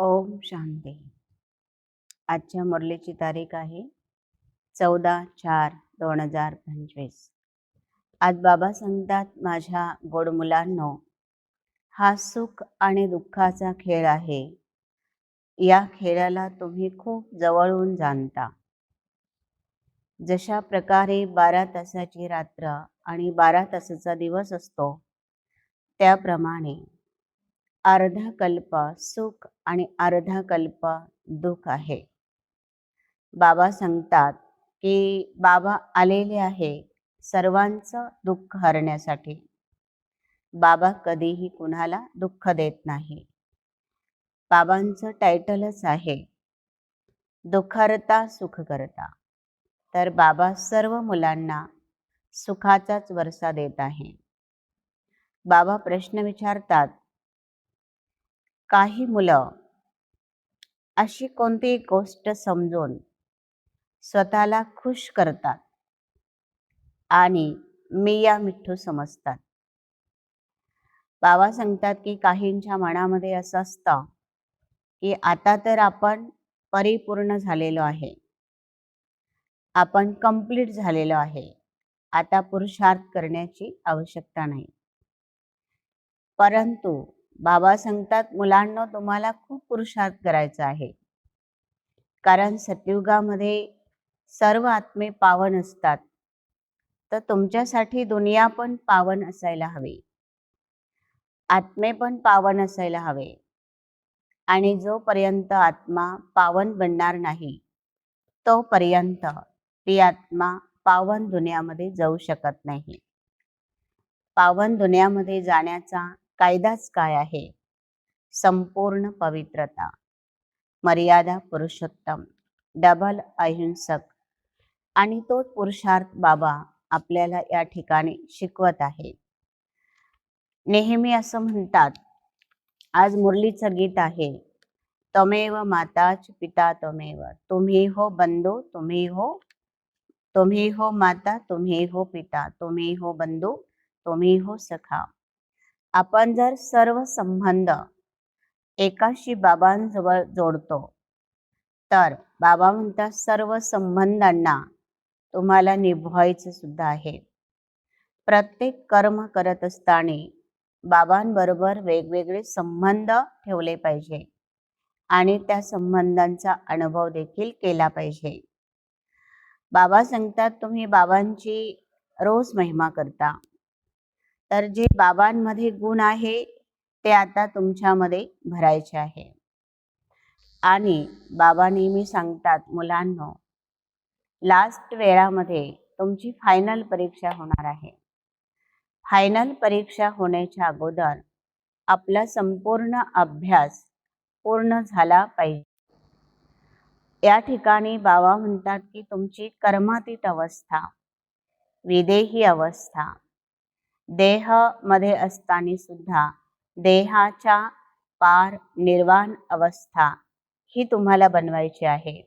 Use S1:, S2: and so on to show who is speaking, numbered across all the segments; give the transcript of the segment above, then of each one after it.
S1: ओम शांती. आजच्या मुरलीची तारीख आहे चौदा चार दोन हजार पंचवीस. आज बाबा सांगतात माझ्या गोड मुलांनो हा सुख आणि दुःखाचा खेळ आहे. या खेळाला तुम्ही खूप जवळून जाणता. जशा प्रकारे बारा तासाची रात्र आणि बारा तासाचा दिवस असतो त्याप्रमाणे अर्धा कल्प सुख आणि अर्धा कल्प दुःख आहे. बाबा सांगतात की बाबा आलेले आहे सर्वांचं दुःख हरण्यासाठी. बाबा कधीही कुणाला दुःख देत नाही. बाबांचं टायटलच आहे दुःखरता सुख करता. तर बाबा सर्व मुलांना सुखाचाच वरसा देत आहे. बाबा प्रश्न विचारतात काही मुलं अशी कोणती गोष्ट समजून स्वतःला खुश करतात आणि मी या मिठ्ठू समजतात. बाबा सांगतात की काहींच्या मनामध्ये असं असतं की आता तर आपण परिपूर्ण झालेलो आहे. आपण कंप्लीट झालेलो आहे. आता पुरुषार्थ करण्याची आवश्यकता नाही. परंतु बाबा सांगतात मुलांना तुम्हाला खूप पुरुषार्थ करायचा आहे. कारण सतयुगामध्ये सर्व आत्मे पावन असतात. तर तुमच्यासाठी दुनिया पण पावन असायला हवी. आत्मे पण पावन असायला हवे. आणि जोपर्यंत आत्मा पावन बनणार नाही तोपर्यंत ती आत्मा पावन दुनियामध्ये जाऊ शकत नाही. पावन दुनियामध्ये जाण्याचा कायदाच काय आहे? संपूर्ण पवित्रता मर्यादा पुरुषोत्तम डबल अहिंसक आणि तो पुरुषार्थ बाबा आपल्याला या ठिकाणी शिकवत आहे. नेहमी असं म्हणतात आज मुरलीचं गीत आहे. तमेव माताच पिता तमेव. तुम्ही हो बंधू तुम्ही हो तुम्ही हो माता तुम्ही हो पिता. तुम्ही हो बंधू तुम्ही हो सखा. आपण जर सर्व संबंध एकाशी बाबांजवळ जोडतो तर बाबा म्हणतात सर्व संबंधांना तुम्हाला निभवायचं सुद्धा आहे. प्रत्येक कर्म करत असताना बाबांबरोबर वेगवेगळे संबंध ठेवले पाहिजे आणि त्या संबंधांचा अनुभव देखील केला पाहिजे. बाबा सांगतात तुम्ही बाबांची रोज महिमा करता तर जे बाबांमध्ये गुण आहे ते आता तुमच्यामध्ये भरायचे आहे. आणि बाबा नेहमी सांगतात मुलांनो लास्ट वेळामध्ये तुमची फायनल परीक्षा होणार आहे. फायनल परीक्षा होण्याच्या अगोदर आपला संपूर्ण अभ्यास पूर्ण झाला पाहिजे. या ठिकाणी बाबा म्हणतात की तुमची कर्मातीत अवस्था विदेही अवस्था देहमध्ये असताना सुद्धा देहाच्या पार निर्वाण अवस्था ही तुम्हाला बनवायची आहे.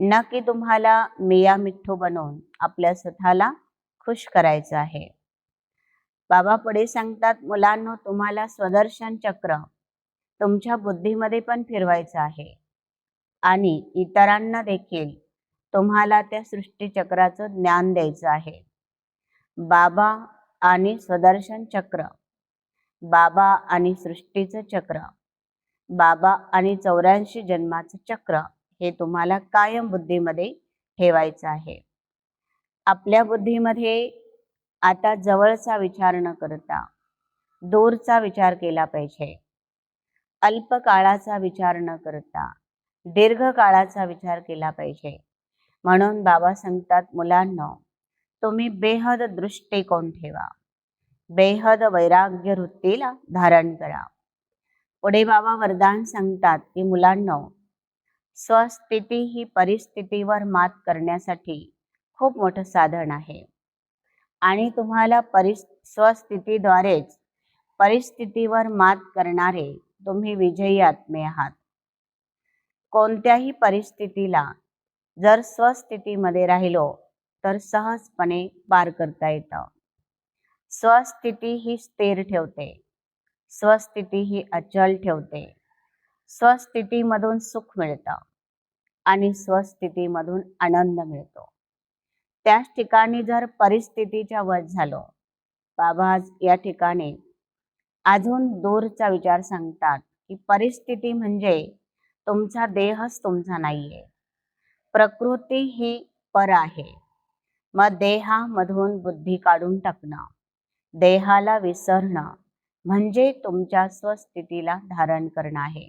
S1: न की तुम्हाला मिया मिठ्ठू बनवून आपल्या स्वतःला खुश करायचं आहे. बाबा पुढे सांगतात मुलांना तुम्हाला स्वदर्शन चक्र तुमच्या बुद्धीमध्ये पण फिरवायचं आहे. आणि इतरांना देखील तुम्हाला त्या सृष्टीचक्राचं ज्ञान द्यायचं आहे. बाबा आणि स्वदर्शन चक्र. बाबा आणि सृष्टीचं चक्र. बाबा आणि चौऱ्याऐंशी जन्माचं चक्र हे तुम्हाला कायम बुद्धीमध्ये ठेवायचं आहे. आपल्या बुद्धीमध्ये आता जवळचा विचार न करता दूरचा विचार केला पाहिजे. अल्प काळाचा विचार न करता दीर्घ काळाचा विचार केला पाहिजे. म्हणून बाबा सांगतात मुलांना तुम्ही बेहद दृष्टिकोन ठेवा. बेहद वैराग्य वृत्तीला धारण करा. पुढे बाबा वरदान सांगतात की मुलांना स्वस्थिती ही परिस्थितीवर मात करण्यासाठी खूप मोठं साधन आहे. आणि तुम्हाला परिस् स्वस्थितीद्वारेच परिस्थितीवर मात करणारे तुम्ही विजयी आत्मे आहात. कोणत्याही परिस्थितीला जर स्वस्थितीमध्ये राहिलो तर सहजपणे पार करता येतं. स्वस्थिती ही स्थिर ठेवते. स्वस्थिती ही अचल ठेवते. स्वस्थितीमधून सुख मिळतं आणि स्वस्थितीमधून आनंद मिळतो. त्याच ठिकाणी जर परिस्थितीच्या वध झालो बाबा आज या ठिकाणी. अजून दूरचा विचार सांगतात की परिस्थिती म्हणजे तुमचा देहच तुमचा नाहीये. प्रकृती ही पर आहे. मग देहामधून बुद्धी काढून टाकणं. देहाला विसरणं म्हणजे तुमच्या स्वस्थितीला धारण करणं आहे.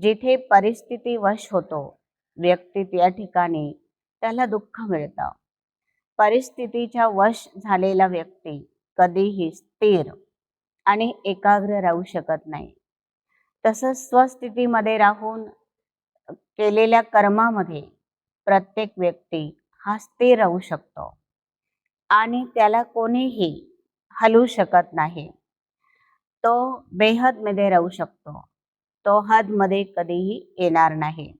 S1: जिथे परिस्थिती वश होतो व्यक्ती त्या ठिकाणी त्याला दुःख मिळतं. परिस्थितीच्या वश झालेला व्यक्ती कधीही स्थिर आणि एकाग्र राहू शकत नाही. तसंच स्वस्थितीमध्ये राहून केलेल्या कर्मामध्ये प्रत्येक व्यक्ती हा स्थिर राहू शकतो. आणि त्याला कोणीही हलवू शकत नाही. तो बेहदमध्ये राहू शकतो. तो हदमध्ये कधीही येणार नाही.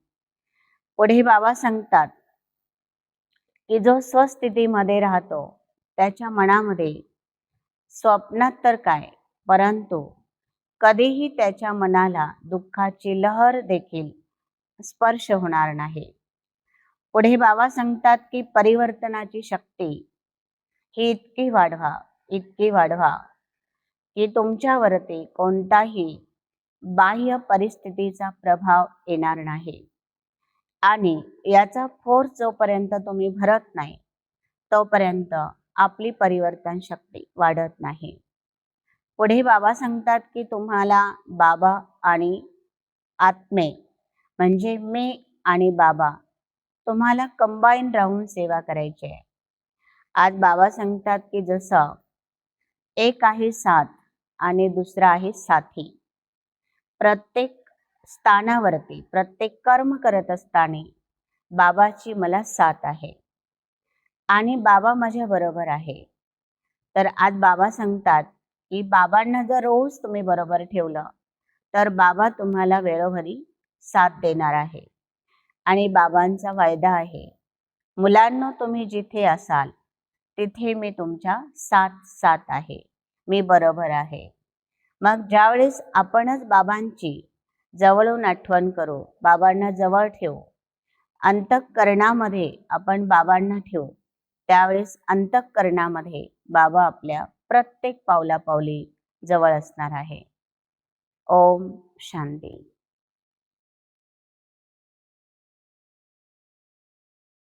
S1: पुढे बाबा सांगतात की जो स्वस्थितीमध्ये राहतो त्याच्या मनामध्ये स्वप्नात तर काय परंतु कधीही त्याच्या मनाला दुःखाची लहर देखील स्पर्श होणार नाही. पुढे बाबा सांगतात की परिवर्तनाची शक्ती ही इतकी वाढवा इतकी वाढवा की तुमच्यावरती कोणताही बाह्य परिस्थितीचा प्रभाव येणार नाही. आणि याचा फोर्स जोपर्यंत तुम्ही भरत नाही तोपर्यंत आपली परिवर्तन शक्ती वाढत नाही. पुढे बाबा सांगतात की तुम्हाला बाबा आणि आत्मे म्हणजे मी आणि बाबा तुम्हाला कंबाईन राहून सेवा करायची आहे. आज बाबा सांगतात की जसं एक आहे साथ आणि दुसरा आहे साथी. प्रत्येक स्थानावरती प्रत्येक कर्म करत असताना बाबाची मला साथ आहे. आणि बाबा माझ्या बरोबर आहे. तर आज बाबा सांगतात की बाबांना जर रोज तुम्ही बरोबर ठेवलं तर बाबा तुम्हाला वेळोवेळी साथ देणार आहे. आणि बाबांचा वायदा आहे. मुलांना तुम्ही जिथे असाल तिथे मी तुमच्या साथ साथ आहे. मी बरोबर आहे. मग ज्यावेळेस आपणच बाबांची जवळून आठवण करू बाबांना जवळ ठेवू अंतःकरणामध्ये आपण बाबांना ठेवू त्यावेळेस अंतःकरणामध्ये बाबा आपल्या प्रत्येक पावलापावली जवळ असणार आहे. ओम शांती.